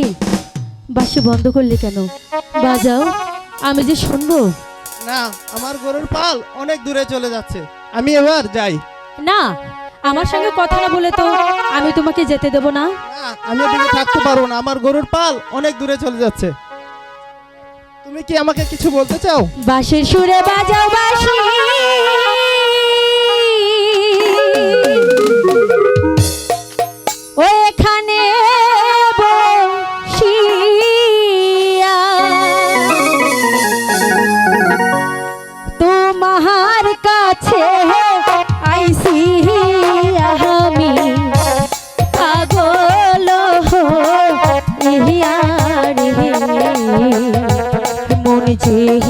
কি? বাসি বন্ধ করলে কেন? বাজাও আমি যে শুনব। না আমার গরুর পাল অনেক দূরে চলে যাচ্ছে। আমি এবার যাই। না আমার সঙ্গে কথা না বলে তো আমি তোমাকে যেতে দেব না। না আমি এদিকে থাকতে পারব না। আমার গরুর পাল অনেক দূরে চলে যাচ্ছে। তুমি কি আমাকে কিছু বলতে চাও? বাঁশির সুরে বাজাও বাঁশি। মন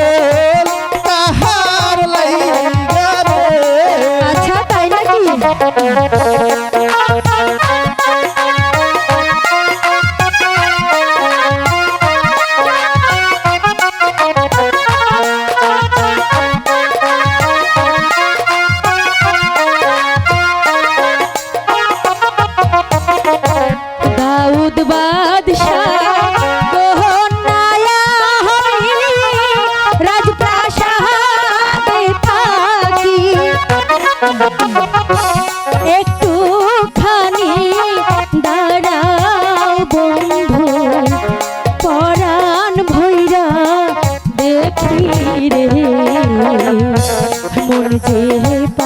মন যে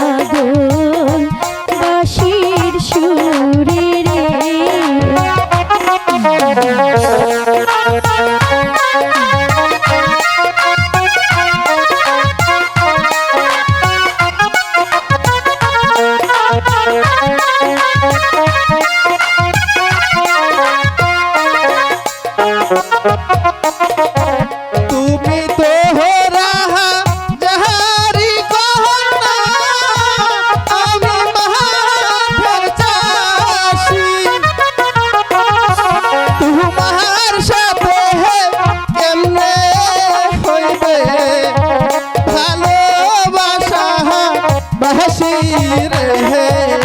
hey.